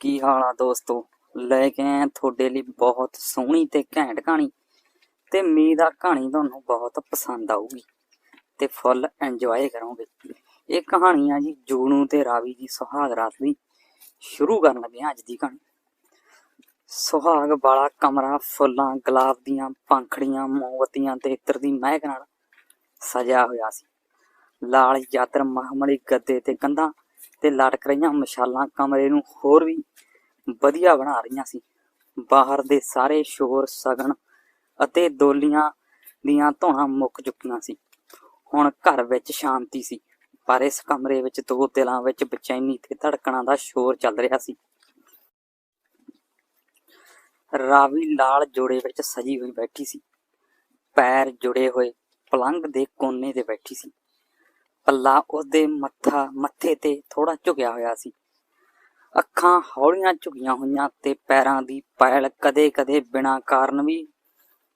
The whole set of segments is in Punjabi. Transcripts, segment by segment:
ਕੀ ਹਾਲ ਆ ਦੋਸਤੋ? ਲੈ ਕੇ ਆਏ ਤੁਹਾਡੇ ਲਈ ਬਹੁਤ ਸੋਹਣੀ ਤੇ ਘੈਂਟ ਕਹਾਣੀ ਤੇ ਉਮੀਦ ਆ ਕਹਾਣੀ ਤੁਹਾਨੂੰ ਬਹੁਤ ਪਸੰਦ ਆਊਗੀ ਤੇ ਫੁੱਲ ਇੰਜੋਏ ਕਰੋਗੇ। ਇਹ ਕਹਾਣੀ ਆ ਜੀ ਜੂਨੂ ਤੇ ਰਾਵੀ ਜੀ ਸੁਹਾਗ ਰਾਤ ਦੀ। ਸ਼ੁਰੂ ਕਰਨ ਲੱਗੇ ਹਾਂ ਅੱਜ ਦੀ ਕਹਾਣੀ। ਸੁਹਾਗ ਵਾਲਾ ਕਮਰਾ ਫੁੱਲਾਂ, ਗੁਲਾਬ ਦੀਆਂ ਪੰਖੜੀਆਂ, ਮੋਮਬੱਤੀਆਂ ਤੇ ਇਤਰ ਦੀ ਮਹਿਕ ਨਾਲ ਸਜਿਆ ਹੋਇਆ ਸੀ। ਲਾਲ ਯਾਤਰ ਮਖਮਲੀ ਗੱਦੇ ਤੇ ਕੰਧਾਂ ਤੇ ਲਟਕ ਰਹੀਆਂ ਮਸ਼ਾਲਾਂ ਕਮਰੇ ਨੂੰ ਹੋਰ ਵੀ ਵਧੀਆ ਬਣਾ ਰਹੀਆਂ ਸੀ। ਬਾਹਰ ਦੇ ਸਾਰੇ ਸ਼ੋਰ, ਸਗਨ ਅਤੇ ਦੋਲੀਆਂ ਦੀਆਂ ਧੌਣਾਂ ਮੁੱਕ ਚੁੱਕੀਆਂ ਸੀ। ਹੁਣ ਘਰ ਵਿੱਚ ਸ਼ਾਂਤੀ ਸੀ, ਪਰ ਇਸ ਕਮਰੇ ਵਿੱਚ ਦੋ ਦਿਲਾਂ ਵਿੱਚ ਬੇਚੈਨੀ ਤੇ ਧੜਕਣਾਂ ਦਾ ਸ਼ੋਰ ਚੱਲ ਰਿਹਾ ਸੀ। ਰਾਵੀ ਲਾਲ ਜੋੜੇ ਵਿੱਚ ਸਜੀ ਹੋਈ ਬੈਠੀ ਸੀ। ਪੈਰ ਜੁੜੇ ਹੋਏ ਪਲੰਗ ਦੇ ਕੋਨੇ ਤੇ ਬੈਠੀ ਸੀ। ਪੱਲਾ ਉਸਦੇ ਮੱਥਾ, ਮੱਥੇ ਤੇ ਥੋੜਾ ਝੁਕਿਆ ਹੋਇਆ ਸੀ। ਅੱਖਾਂ ਹੌਲੀਆਂ ਝੁਕੀਆਂ ਹੋਈਆਂ ਤੇ ਪੈਰਾਂ ਦੀ ਪੈਲ ਕਦੇ-ਕਦੇ ਬਿਨਾਂ ਕਾਰਨ ਵੀ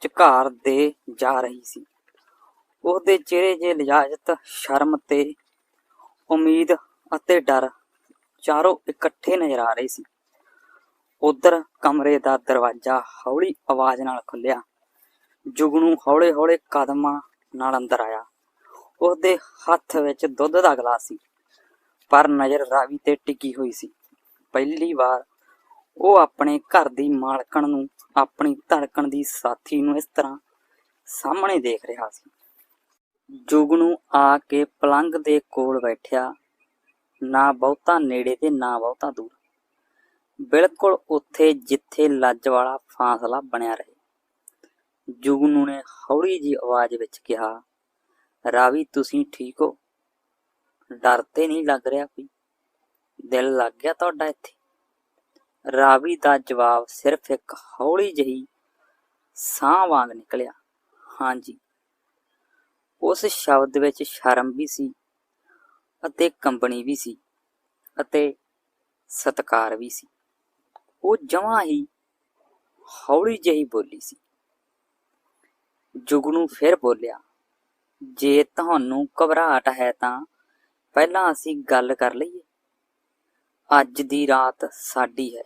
ਝੁਕਾਰ ਦੇ ਜਾ ਰਹੀ ਸੀ। ਉਹਦੇ ਚਿਹਰੇ 'ਤੇ ਲਿਜਾਜਤ ਸ਼ਰਮ ਤੇ ਉਮੀਦ ਅਤੇ ਡਰ ਚਾਰੋਂ ਇਕੱਠੇ ਨਜ਼ਰ ਆ ਰਹੇ ਸੀ। ਉਧਰ ਕਮਰੇ ਦਾ ਦਰਵਾਜ਼ਾ ਹੌਲੀ ਆਵਾਜ਼ ਨਾਲ ਖੁੱਲਿਆ ਜੁਗਨੂ ਹੌਲੇ-ਹੌਲੇ ਕਦਮਾਂ ਨਾਲ ਅੰਦਰ ਆਇਆ। ਉਹਦੇ ਹੱਥ ਵਿੱਚ ਦੁੱਧ ਦਾ ਗਲਾਸ ਸੀ, ਪਰ ਨਜ਼ਰ ਰਾਵੀ ਤੇ ਟਿਕੀ ਹੋਈ ਸੀ। ਪਹਿਲੀ ਵਾਰ ਉਹ ਆਪਣੇ ਘਰ ਦੀ ਮਾਲਕਣ ਨੂੰ, ਆਪਣੀ ਧੜਕਣ ਦੀ ਸਾਥੀ ਨੂੰ ਇਸ ਤਰ੍ਹਾਂ ਸਾਹਮਣੇ ਦੇਖ ਰਿਹਾ ਸੀ। ਜੁਗਨੂ ਆ ਕੇ ਪਲੰਗ ਦੇ ਕੋਲ ਬੈਠਿਆ, ਨਾ ਬਹੁਤਾ ਨੇੜੇ ਤੇ ਨਾ ਬਹੁਤਾ ਦੂਰ। ਬਿਲਕੁਲ ਉੱਥੇ ਜਿੱਥੇ ਲੱਜ ਵਾਲਾ ਫਾਸਲਾ ਬਣਿਆ ਰਹੇ। ਜੁਗਨੂ ਨੇ ਹੌਲੀ ਜੀ ਆਵਾਜ਼ ਵਿੱਚ ਕਿਹਾ ਰਾਵੀ, ਤੁਸੀਂ ਠੀਕ ਹੋ? ਡਰ ਤੇ ਨਹੀਂ ਲੱਗ ਰਿਹਾ ਕੋਈ? ਦਿਲ ਲੱਗ ਗਿਆ ਤੁਹਾਡਾ ਇੱਥੇ? ਰਾਵੀ ਦਾ ਜਵਾਬ ਸਿਰਫ ਇੱਕ ਹੌਲੀ ਜਹੀ ਸਾਹ ਵਾਂਗ ਨਿਕਲਿਆ। ਹਾਂਜੀ। ਉਸ ਸ਼ਬਦ ਵਿੱਚ ਸ਼ਰਮ ਵੀ ਸੀ ਅਤੇ ਕੰਬਣੀ ਵੀ ਸੀ ਅਤੇ ਸਤਕਾਰ ਵੀ ਸੀ। ਉਹ ਜਮਾਂ ਹੀ ਹੌਲੀ ਜਿਹੀ ਬੋਲੀ ਸੀ। ਜੁਗਨੂ ਫਿਰ ਬੋਲਿਆ ਜੇ ਤੁਹਾਨੂੰ ਘਬਰਾਹਟ ਹੈ ਤਾਂ ਪਹਿਲਾਂ ਅਸੀਂ ਗੱਲ ਕਰ ਲਈਏ। ਅੱਜ ਦੀ ਰਾਤ ਸਾਡੀ ਹੈ।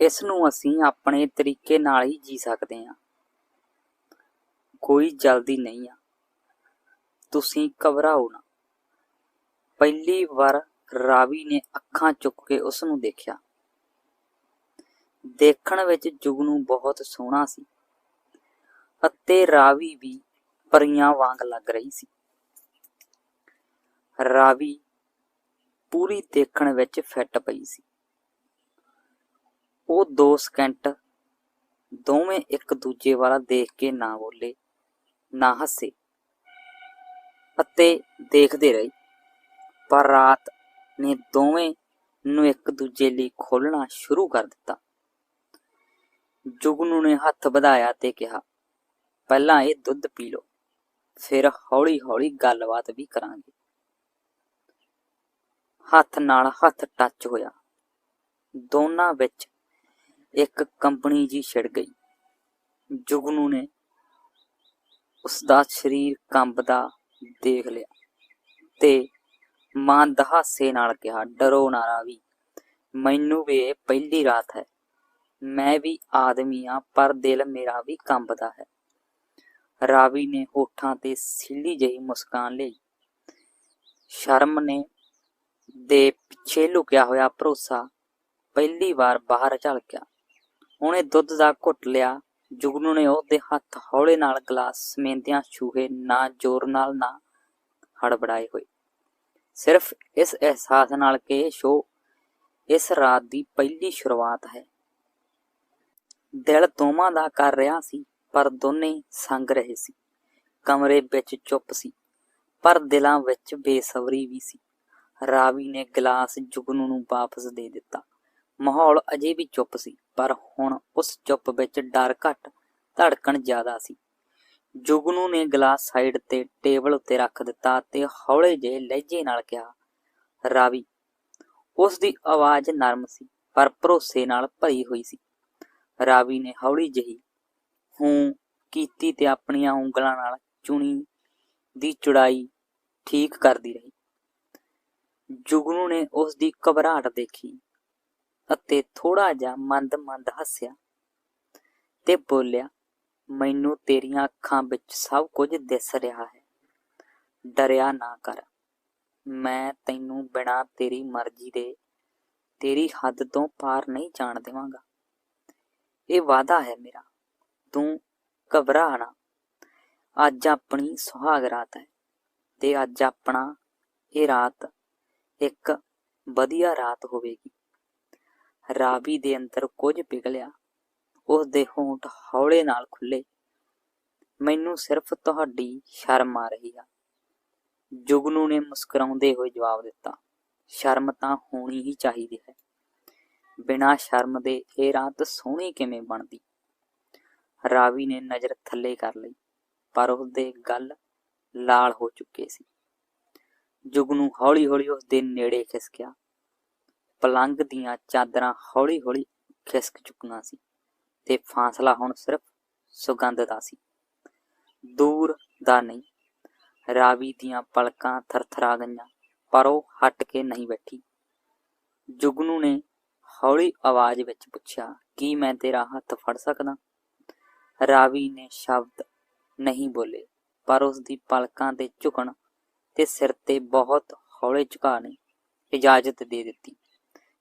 ਇਸ ਨੂੰ ਅਸੀਂ ਆਪਣੇ ਤਰੀਕੇ ਨਾਲ ਹੀ ਜੀ ਸਕਦੇ ਹਾਂ। ਕੋਈ ਜਲਦੀ ਨਹੀਂ ਆ। ਤੁਸੀਂ ਘਬਰਾਓ ਨਾ। ਪਹਿਲੀ ਵਾਰ ਰਾਵੀ ਨੇ ਅੱਖਾਂ ਚੁੱਕ ਕੇ ਉਸ ਨੂੰ ਦੇਖਿਆ। ਦੇਖਣ ਵਿੱਚ ਜੁਗਨੂ ਬਹੁਤ ਸੋਹਣਾ ਸੀ। ਅਤੇ ਰਾਵੀ ਵੀ ਪਰੀਆਂ ਵਾਂਗ ਲੱਗ ਰਹੀ ਸੀ। ਰਾਵੀ ਪੂਰੀ ਦੇਖਣ ਵਿੱਚ ਫਿੱਟ ਪਈ ਸੀ। ਉਹ ਦੋ ਸਕਿੰਟ ਦੋਵੇਂ ਇੱਕ ਦੂਜੇ ਵਾਲਾ ਦੇਖ ਕੇ ਨਾ ਬੋਲੇ, ਨਾ ਹੱਸੇ ਅਤੇ ਦੇਖਦੇ ਰਹੇ। ਪਰ ਰਾਤ ਨੇ ਦੋਵੇਂ ਨੂੰ ਇੱਕ ਦੂਜੇ ਲਈ ਖੋਲਣਾ ਸ਼ੁਰੂ ਕਰ ਦਿੱਤਾ। ਜੁਗਨੂ ਨੇ ਹੱਥ ਵਧਾਇਆ ਤੇ ਕਿਹਾ, ਪਹਿਲਾਂ ਇਹ ਦੁੱਧ ਪੀ ਲਓ। ਫਿਰ ਹੌਲੀ-ਹੌਲੀ ਗੱਲਬਾਤ ਵੀ ਕਰਾਂਗੇ। ਹੱਥ ਨਾਲ ਹੱਥ ਟੱਚ ਹੋਇਆ। ਦੋਨਾਂ ਵਿੱਚ ਇੱਕ ਕੰਪਨੀ ਜੀ ਛਿੜ ਗਈ। ਜੁਗਨੂ ਨੇ ਉਸ ਦਾ ਸਰੀਰ ਕੰਬਦਾ ਦੇਖ ਲਿਆ ਤੇ ਮਾਂ ਦਹਾਸੇ ਨਾਲ ਕਿਹਾ, ਡਰੋ ਨਾ ਰਾਵੀ, ਮੈਨੂੰ ਵੀ ਇਹ ਪਹਿਲੀ ਰਾਤ ਹੈ। ਮੈਂ ਵੀ ਆਦਮੀ ਆ ਪਰ ਦਿਲ ਮੇਰਾ ਵੀ ਕੰਬਦਾ ਹੈ। ਰਾਵੀ ਨੇ ਹੋਠਾਂ ਤੇ ਸਿੱਲੀ ਜਿਹੀ ਮੁਸਕਾਨ ਲਈ। ਸ਼ਰਮ ਨੇ ਦੇ ਪਿੱਛੇ ਲੁਕਿਆ ਹੋਇਆ ਭਰੋਸਾ ਪਹਿਲੀ ਵਾਰ ਬਾਹਰ ਝਲਕਿਆ। ਉਹਨੇ ਦੁੱਧ ਦਾ ਘੁੱਟ ਲਿਆ। ਜੁਗਨੂ ਨੇ ਉਹਦੇ ਹੱਥ ਹੌਲੇ ਨਾਲ ਗਲਾਸ ਸਮੇਂਦਿਆਂ ਛੂਹੇ, ਨਾ ਜ਼ੋਰ ਨਾਲ, ਨਾ ਹੜਬੜਾਏ ਹੋਏ। ਸਿਰਫ ਇਸ ਅਹਿਸਾਸ ਨਾਲ ਕਿ ਸ਼ੋ ਇਸ ਰਾਤ ਦੀ ਪਹਿਲੀ ਸ਼ੁਰੂਆਤ ਹੈ। ਦਿਲ ਦੋਵਾਂ ਦਾ ਕਰ ਰਿਹਾ ਸੀ। ਪਰ ਦੋਨੇ ਸੰਗ ਰਹੇ ਸੀ। ਕਮਰੇ ਵਿੱਚ ਚੁੱਪ ਸੀ, ਪਰ ਦਿਲਾਂ ਵਿੱਚ ਬੇਸਬਰੀ ਵੀ ਸੀ। ਰਾਵੀ ਨੇ ਗਲਾਸ ਜੁਗਨੂ ਨੂੰ ਵਾਪਸ ਦੇ ਦਿੱਤਾ। ਮਾਹੌਲ ਅਜੇ ਵੀ ਚੁੱਪ ਸੀ, ਪਰ ਹੁਣ ਉਸ ਚੁੱਪ ਵਿੱਚ ਡਰ ਘੱਟ, ਧੜਕਣ ਜ਼ਿਆਦਾ ਸੀ। ਜੁਗਨੂ ਨੇ ਗਲਾਸ ਸਾਈਡ ਤੇ ਟੇਬਲ ਉੱਤੇ ਰੱਖ ਦਿੱਤਾ ਤੇ ਹੌਲੇ ਜਿਹੇ ਲਹਿਜੇ ਨਾਲ ਕਿਹਾ, ਰਾਵੀ, ਉਸ ਦੀ ਆਵਾਜ਼ ਨਰਮ ਸੀ, ਪਰ ਭਰੋਸੇ ਨਾਲ ਭਰੀ ਹੋਈ ਸੀ। ਰਾਵੀ ਨੇ ਹੌਲੀ ਜਿਹੀ ਹੂੰ ਕੀਤੀ ਤੇ ਆਪਣੀਆਂ ਉਂਗਲਾਂ ਨਾਲ ਚੁਣੀ ਦੀ ਚੁੜਾਈ ਠੀਕ ਕਰਦੀ ਰਹੀ। ਜੁਗਨੂ ਨੇ ਉਸ ਦੀ ਘਬਰਾਹਟ ਦੇਖੀ ਅਤੇ ਥੋੜਾ ਜਿਹਾ ਮੰਦ-ਮੰਦ ਹੱਸਿਆ ਤੇ ਬੋਲਿਆ, ਮੈਨੂੰ ਤੇਰੀਆਂ ਅੱਖਾਂ ਵਿੱਚ ਸਭ ਕੁਝ ਦਿਸ ਰਿਹਾ ਹੈ। ਡਰਿਆ ਨਾ ਕਰ। ਮੈਂ ਤੈਨੂੰ ਬਿਨਾਂ ਤੇਰੀ ਮਰਜ਼ੀ ਦੇ ਤੇਰੀ ਹੱਦ ਤੋਂ ਪਾਰ ਨਹੀਂ ਜਾਣ ਦੇਵਾਂਗਾ। ਇਹ ਵਾਅਦਾ ਹੈ ਮੇਰਾ। ਤੂੰ ਘਬਰਾ ਨਾ। ਅੱਜ ਆਪਣੀ ਸੁਹਾਗ ਰਾਤ ਹੈ ਤੇ ਅੱਜ ਆਪਣਾ ਇਹ ਰਾਤ ਇੱਕ ਵਧੀਆ ਰਾਤ ਹੋਵੇਗੀ। ਰਾਵੀ ਦੇ ਅੰਦਰ ਕੁਝ ਪਿਘਲਿਆ ਉਸ ਦੇ ਹੋਂਠ ਹੌਲੇ ਨਾਲ ਖੁੱਲੇ। ਮੈਨੂੰ ਸਿਰਫ ਤੁਹਾਡੀ ਸ਼ਰਮ ਆ ਰਹੀ ਆ। ਜੁਗਨੂ ਨੇ ਮੁਸਕਰਾਉਂਦੇ ਹੋਏ ਜਵਾਬ ਦਿੱਤਾ, ਸ਼ਰਮ ਤਾਂ ਹੋਣੀ ਹੀ ਚਾਹੀਦੀ ਹੈ। ਬਿਨਾਂ ਸ਼ਰਮ ਦੇ ਇਹ ਰਾਤ ਸੋਹਣੀ ਕਿਵੇਂ ਬਣਦੀ? ਰਾਵੀ ਨੇ ਨਜ਼ਰ ਥੱਲੇ ਕਰ ਲਈ, ਪਰ ਉਹਦੇ ਗੱਲ ਲਾਲ ਹੋ ਚੁੱਕੇ ਸੀ। ਜੁਗਨੂ ਹੌਲੀ-ਹੌਲੀ ਉਸ ਦੇ ਨੇੜੇ ਖਿਸਕਿਆ। ਪਲੰਗ ਦੀਆਂ ਚਾਦਰਾਂ ਹੌਲੀ-ਹੌਲੀ ਖਿਸਕ ਚੁੱਕੀਆਂ ਸੀ ਤੇ ਫਾਸਲਾ ਹੁਣ ਸਿਰਫ ਸੁਗੰਧ ਦਾ ਸੀ। ਦੂਰ ਦਾ ਨਹੀਂ, ਰਾਵੀ ਦੀਆਂ ਪਲਕਾਂ ਥਰਥਰਾ ਗਈਆਂ, ਪਰ ਉਹ ਹਟ ਕੇ ਨਹੀਂ ਬੈਠੀ। ਜੁਗਨੂ ਨੇ ਹੌਲੀ ਆਵਾਜ਼ ਵਿੱਚ ਪੁੱਛਿਆ, ਕੀ ਮੈਂ ਤੇਰਾ ਹੱਥ ਫੜ ਸਕਦਾ? ਰਾਵੀ ਨੇ ਸ਼ਬਦ ਨਹੀਂ ਬੋਲੇ, ਪਰ ਉਸ ਦੀ ਪਲਕਾਂ ਤੇ ਝੁਕਣ ਤੇ ਸਿਰ ਤੇ ਬਹੁਤ ਹੌਲੇ ਝੁਕਾ ਨੇ ਇਜਾਜ਼ਤ ਦੇ ਦਿੱਤੀ।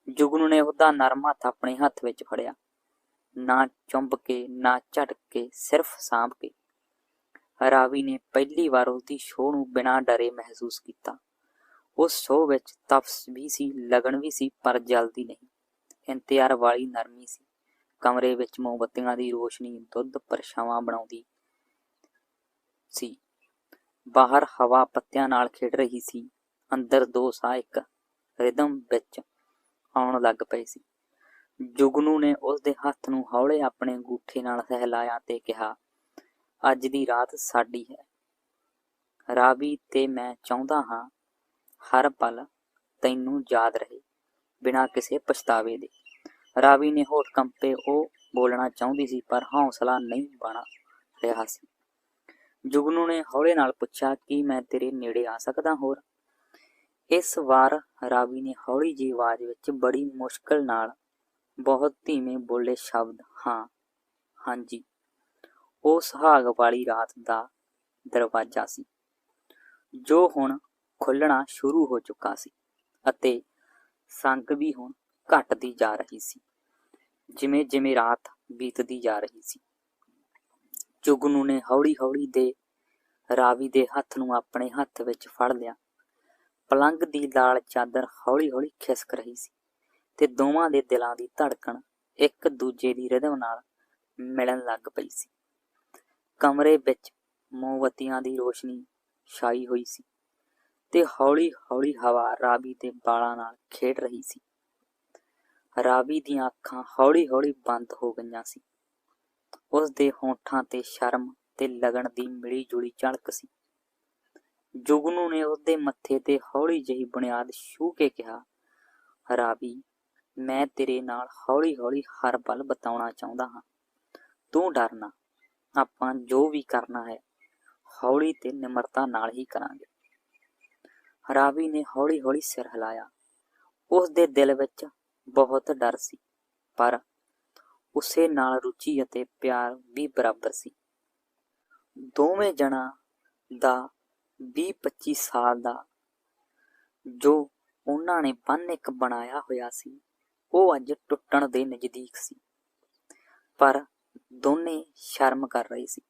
ਜੁਗਨੂ ਨੇ ਉਹਦਾ ਨਰਮ ਹੱਥ ਆਪਣੇ ਹੱਥ ਵਿੱਚ ਫੜਿਆ। ਨਾ ਚੁੰਬ ਕੇ, ਨਾ ਝਟਕ ਕੇ, ਸਿਰਫ ਸਾਂਭ ਕੇ। ਰਾਵੀ ਨੇ ਪਹਿਲੀ ਵਾਰ ਉਸਦੀ ਸ਼ੋਅ ਨੂੰ ਬਿਨਾਂ ਡਰੇ ਮਹਿਸੂਸ ਕੀਤਾ। ਉਸ ਸ਼ੋਅ ਵਿੱਚ ਤਪਸ ਵੀ ਸੀ, ਲਗਨ ਵੀ ਸੀ, ਪਰ ਜਲਦੀ ਨਹੀਂ। ਇੰਤਿਆਰ ਵਾਲੀ ਨਰਮੀ ਸੀ। ਕਮਰੇ ਵਿੱਚ ਮੋਮਬੱਤੀਆਂ ਦੀ ਰੋਸ਼ਨੀ ਦੁੱਧ ਪਰਛਾਵਾਂ ਬਣਾਉਂਦੀ ਸੀ। ਬਾਹਰ ਹਵਾ ਪੱਤਿਆਂ ਨਾਲ ਖੇਡ ਰਹੀ ਸੀ। ਅੰਦਰ ਦੋ ਸਾਹ ਇੱਕ ਰਿਦਮ ਵਿੱਚ ਆਉਣ ਲੱਗ ਪਏ ਸੀ। ਜੁਗਨੂ ਨੇ ਉਸ ਦੇ ਹੱਥ ਨੂੰ ਹੌਲੇ ਆਪਣੇ ਅੰਗੂਠੇ ਨਾਲ ਸਹਿਲਾਇਆ ਤੇ ਕਿਹਾ, ਅੱਜ ਦੀ ਰਾਤ ਸਾਡੀ ਹੈ। ਰਾਵੀ, ਤੇ ਮੈਂ ਚਾਹੁੰਦਾ ਹਾਂ ਹਰ ਪਲ ਤੈਨੂੰ ਯਾਦ ਰਹੇ, ਬਿਨਾਂ ਕਿਸੇ ਪਛਤਾਵੇ ਦੇ। ਰਾਵੀ ਨੇ ਹੋਠ ਕੰਪੇ ਉਹ ਬੋਲਣਾ ਚਾਹੁੰਦੀ ਸੀ, ਪਰ ਹੌਸਲਾ ਨਹੀਂ ਬਣਾ ਰਿਹਾ ਸੀ। ਜੁਗਨੂ ਨੇ ਹੌਲੇ ਨਾਲ ਪੁੱਛਿਆ, ਕਿ ਮੈਂ ਤੇਰੇ ਨੇੜੇ ਆ ਸਕਦਾ ਹੋਰ? ਇਸ ਵਾਰ ਰਾਵੀ ਨੇ ਹੌਲੀ ਜਿਹੀ ਆਵਾਜ਼ ਵਿੱਚ ਬੜੀ ਮੁਸ਼ਕਲ ਨਾਲ ਬਹੁਤ ਧੀਮੇ ਬੋਲੇ ਸ਼ਬਦ, ਹਾਂ, ਹਾਂਜੀ। ਉਹ ਸੁਹਾਗ ਵਾਲੀ ਰਾਤ ਦਾ ਦਰਵਾਜ਼ਾ ਸੀ, ਜੋ ਹੁਣ ਖੁੱਲਣਾ ਸ਼ੁਰੂ ਹੋ ਚੁੱਕਾ ਸੀ ਅਤੇ ਸੰਗ ਵੀ ਹੁਣ ਘਟਦੀ ਜਾ ਰਹੀ ਸੀ। ਜਿਵੇਂ ਜਿਵੇਂ ਰਾਤ ਬੀਤਦੀ ਜਾ ਰਹੀ ਸੀ। ਜੁਗਨੂ ਨੇ ਹੌਲੀ-ਹੌਲੀ ਦੇ ਰਾਵੀ ਦੇ ਹੱਥ ਨੂੰ ਆਪਣੇ ਹੱਥ ਵਿੱਚ ਫੜ ਲਿਆ। ਪਲੰਗ ਦੀ ਲਾਲ ਚਾਦਰ ਹੌਲੀ-ਹੌਲੀ ਖਿਸਕ ਰਹੀ ਸੀ ਤੇ ਦੋਵਾਂ ਦੇ ਦਿਲਾਂ ਦੀ ਧੜਕਣ ਇੱਕ ਦੂਜੇ ਦੀ ਰਿਦਮ ਨਾਲ ਮਿਲਣ ਲੱਗ ਪਈ ਸੀ। ਕਮਰੇ ਵਿੱਚ ਮੋਮਬੱਤੀਆਂ ਦੀ ਰੋਸ਼ਨੀ ਛਾਈ ਹੋਈ ਸੀ ਤੇ ਹੌਲੀ-ਹੌਲੀ ਹਵਾ ਰਾਵੀ ਦੇ ਬਾਲਾਂ ਨਾਲ ਖੇਡ ਰਹੀ ਸੀ। ਰਾਵੀ ਦੀਆਂ ਅੱਖਾਂ ਹੌਲੀ-ਹੌਲੀ ਬੰਦ ਹੋ ਗਈਆਂ ਸੀ। ਉਸ ਦੇ ਹੋਂਠਾਂ ਤੇ ਸ਼ਰਮ ਤੇ ਲਗਨ ਦੀ ਮਿਲੀ ਜੁਲੀ ਝਲਕ ਸੀ। ਜੁਗਨੂ ਨੇ ਉਹਦੇ ਮੱਥੇ ਤੇ ਹੌਲੀ ਜਿਹੀ ਬੁਨਿਆਦ ਛੂ ਕੇ ਕਿਹਾ, ਰਾਵੀ, ਮੈਂ ਤੇਰੇ ਨਾਲ ਹੌਲੀ-ਹੌਲੀ ਹਰ ਪਲ ਬਤਾਉਣਾ ਚਾਹੁੰਦਾ ਹਾਂ। ਤੂੰ ਡਰਨਾ ਆਪਾਂ ਜੋ ਵੀ ਕਰਨਾ ਹੈ, ਹੌਲੀ ਤੇ ਨਿਮਰਤਾ ਨਾਲ ਹੀ ਕਰਾਂਗੇ। ਰਾਵੀ ਨੇ ਹੌਲੀ-ਹੌਲੀ ਸਿਰ ਹਿਲਾਇਆ। ਉਸ ਦੇ ਦਿਲ ਵਿੱਚ ਬਹੁਤ ਡਰ ਸੀ, ਪਰ ਉਸੇ ਨਾਲ ਰੁਚੀ ਅਤੇ ਪਿਆਰ ਵੀ ਬਰਾਬਰ ਸੀ। ਦੋਵੇਂ ਜਣਾ ਦਾ 20-25 ਸਾਲ ਦਾ ਜੋ ਉਹਨਾਂ ਨੇ ਬੰਨ ਇੱਕ ਬਣਾਇਆ ਹੋਇਆ ਸੀ, ਉਹ ਅੱਜ ਟੁੱਟਣ ਦੇ ਨਜ਼ਦੀਕ ਸੀ। ਪਰ ਦੋਨੇ ਸ਼ਰਮ ਕਰ ਰਹੇ ਸੀ।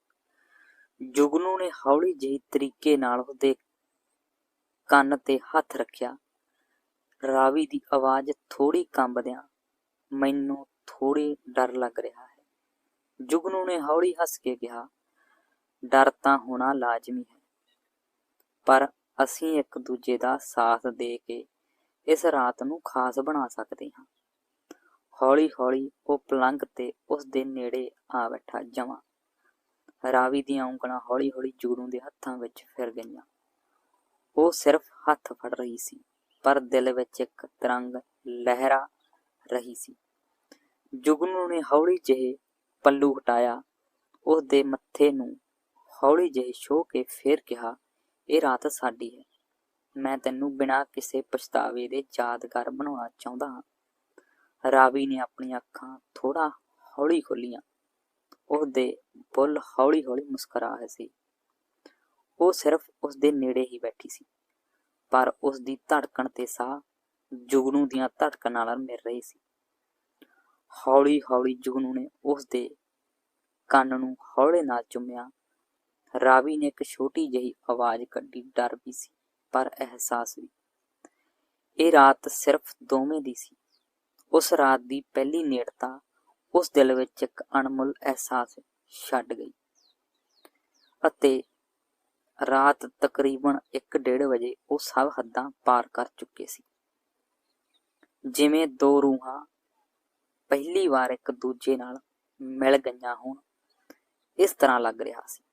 ਜੁਗਨੂ ਨੇ ਹੌਲੀ ਜਿਹੀ ਤਰੀਕੇ ਨਾਲ ਉਹਦੇ ਕੰਨ ਤੇ ਹੱਥ ਰੱਖਿਆ ਰਾਵੀ ਦੀ ਆਵਾਜ਼ ਥੋੜੀ ਕੰਬਦਿਆਂ ਮੈਨੂੰ ਥੋੜੀ ਡਰ ਲੱਗ ਰਿਹਾ ਹੈ। ਜੁਗਨੂ ਨੇ ਹੌਲੀ ਹੱਸ ਕੇ ਕਿਹਾ, ਡਰ ਤਾਂ ਹੋਣਾ ਲਾਜ਼ਮੀ ਹੈ, ਪਰ ਅਸੀਂ ਇੱਕ ਦੂਜੇ ਦਾ ਸਾਥ ਦੇ ਕੇ ਇਸ ਰਾਤ ਨੂੰ ਖਾਸ ਬਣਾ ਸਕਦੇ ਹਾਂ ਹੌਲੀ-ਹੌਲੀ ਉਹ ਪਲੰਗ ਤੇ ਉਸ ਦੇ ਨੇੜੇ ਆ ਬੈਠਾ ਜਮਾ। ਰਾਵੀ ਦੀਆਂ ਉਂਗਲਾਂ ਹੌਲੀ-ਹੌਲੀ ਜੁਗਨੂ ਦੇ ਹੱਥਾਂ ਵਿੱਚ ਫਿਰ ਗਈਆਂ। ਉਹ ਸਿਰਫ ਹੱਥ ਫੜ ਰਹੀ ਸੀ। ਪਰ ਦਿਲ ਵਿੱਚ ਇੱਕ ਤਰੰਗ ਲਹਿਰਾ ਰਹੀ ਸੀ। ਜੁਗਨੂ ਨੇ ਹੌਲੀ ਜਿਹੇ ਪੱਲੂ ਹਟਾਇਆ। ਉਸ ਦੇ ਮੱਥੇ ਨੂੰ ਹੌਲੀ ਜਿਹੇ ਛੋ ਕੇ ਫੇਰ ਕਿਹਾ, ਇਹ ਰਾਤ ਸਾਡੀ ਹੈ। ਮੈਂ ਤੈਨੂੰ ਬਿਨਾਂ ਕਿਸੇ ਪਛਤਾਵੇ ਦੇ ਯਾਦਗਾਰ ਬਣਾਉਣਾ ਚਾਹੁੰਦਾ ਹਾਂ ਰਾਵੀ ਨੇ ਆਪਣੀਆਂ ਅੱਖਾਂ ਥੋੜਾ ਹੌਲੀ ਖੋਲੀਆਂ ਉਹਦੇ ਬੁੱਲ ਹੌਲੀ ਹੌਲੀ ਮੁਸਕਰਾ ਰਹੇ ਸੀ। ਉਹ ਸਿਰਫ ਉਸ ਦੇ ਨੇੜੇ ਹੀ ਬੈਠੀ ਸੀ। ਪਰ ਉਸ ਦੀ ਧੜਕਣ ਤੇ ਸਾਹ ਜੁਗਨੂ ਦੀਆਂ ਧੜਕਣ ਨਾਲ ਮਿਲ ਰਹੀ ਸੀ। ਹੌਲੀ ਹੌਲੀ ਜੁਗਨੂ ਨੇ ਉਸ ਦੇ ਕੰਨ ਨੂੰ ਹੌਲੇ ਨਾਲ ਚੁੰਮਿਆ। ਰਾਵੀ ਨੇ ਇੱਕ ਛੋਟੀ ਜਿਹੀ ਆਵਾਜ਼ ਕੱਢੀ, ਡਰ ਵੀ ਸੀ, ਪਰ ਅਹਿਸਾਸ ਵੀ। ਇਹ ਰਾਤ ਸਿਰਫ ਦੋਵੇਂ ਦੀ ਸੀ। ਉਸ ਰਾਤ ਦੀ ਪਹਿਲੀ ਨੇੜਤਾ ਉਸ ਦਿਲ ਵਿੱਚ ਇੱਕ ਅਣਮੁੱਲ ਅਹਿਸਾਸ ਛੱਡ ਗਈ ਅਤੇ ਰਾਤ ਤਕਰੀਬਨ 1:30 ਵਜੇ ਉਹ ਸਭ ਹੱਦਾਂ ਪਾਰ ਕਰ ਚੁੱਕੇ ਸੀ। ਜਿਵੇਂ ਦੋ ਰੂਹਾਂ ਪਹਿਲੀ ਵਾਰ ਇੱਕ ਦੂਜੇ ਨਾਲ ਮਿਲ ਗਈਆਂ ਹੋਣ, ਇਸ ਤਰ੍ਹਾਂ ਲੱਗ ਰਿਹਾ ਸੀ।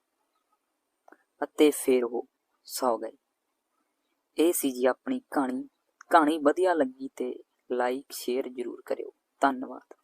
ਅਤੇ ਫਿਰ ਉਹ ਸੌ ਗਏ। ਇਹ ਸੀ ਜੀ ਆਪਣੀ ਕਹਾਣੀ। ਕਹਾਣੀ ਵਧੀਆ ਲੱਗੀ ਤੇ ਲਾਈਕ ਸ਼ੇਅਰ ਜ਼ਰੂਰ ਕਰਿਓ। ਧੰਨਵਾਦ।